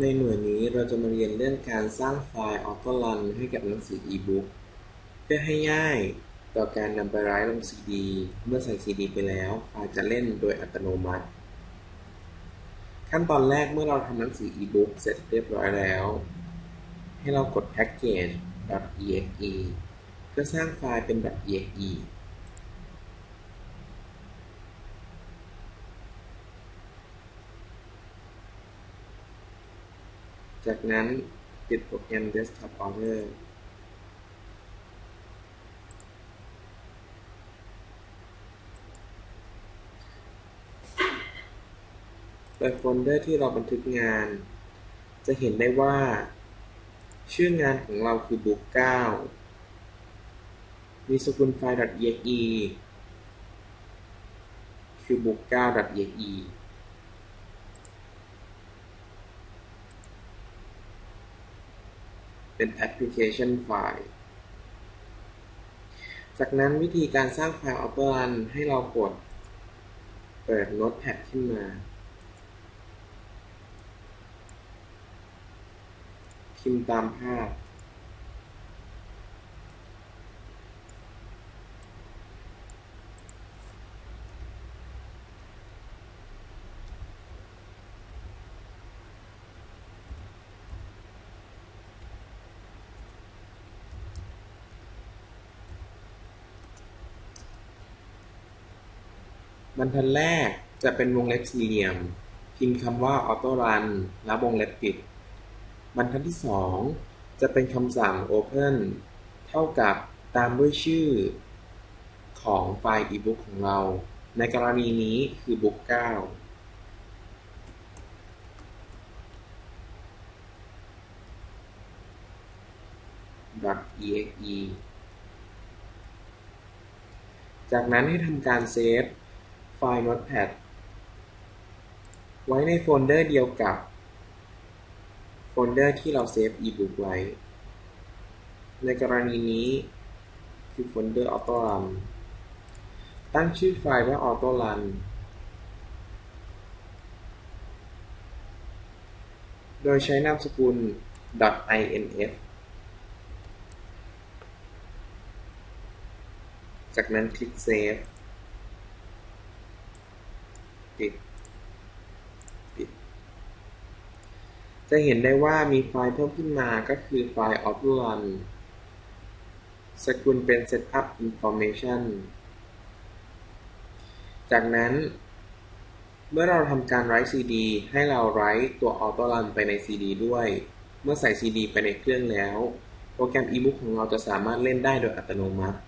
ในหน่วยนี้เราจะมาเรียนเรื่องการสร้างไฟล์ Autorun ให้กับหนังสือ e-book เพื่อให้ง่ายต่อการนำไปร้ายลง CD เมื่อใส่ CD ไปแล้วไฟล์จะเล่นโดยอัตโนมัติ ขั้นตอนแรกเมื่อเราทำหนังสือ e-book เสร็จเรียบร้อยแล้ว ให้เรากด package .exe เพื่อสร้างไฟล์เป็น .exe จากนั้นปิดโปรแกรม Desktop Owner ไปโฟลเดอร์ที่เราบันทึกงาน จะเห็นได้ว่า ชื่องานของเราคือ Book 9 มีสกุลไฟล์ .exe คือ book9.exe เป็นแอปพลิเคชันไฟล์จากนั้นวิธีการสร้างไฟล์ Autorun ให้เรากด เปิด Notepad ขึ้นมา พิมพ์ตามภาพ บรรทัดแรกจะเป็นวงเล็บสี่เหลี่ยม พิมพ์คำว่า Autorun แล้ววงเล็บปิด บรรทัดที่สองจะเป็นคำสั่ง Open เท่ากับตามด้วยชื่อ ของไฟล์ e-book ของเรา ในกรณีนี้คือ book 9 .exe จากนั้นให้ทำการเซฟ ไฟล์ Notepad ไว้ในโฟลเดอร์เดียวกับโฟลเดอร์ที่เราเซฟ e-book ไว้ ในกรณีนี้คือโฟลเดอร์ Autorun ตั้งชื่อไฟล์ว่า Autorun โดยใช้นามสกุล .inf จากนั้นคลิก Save ปิด ปิด จะเห็นได้ว่ามีไฟล์เพิ่มขึ้นมาก็คือไฟล์ Autorun สกุลเป็น Setup Information จากนั้น เมื่อเราทำการ write CD ให้เรา write ตัว Autorun ไปใน CD ด้วย เมื่อใส่ CD ไปในเครื่องแล้ว โปรแกรม e-book ของเราจะสามารถเล่นได้โดยอัตโนมัติ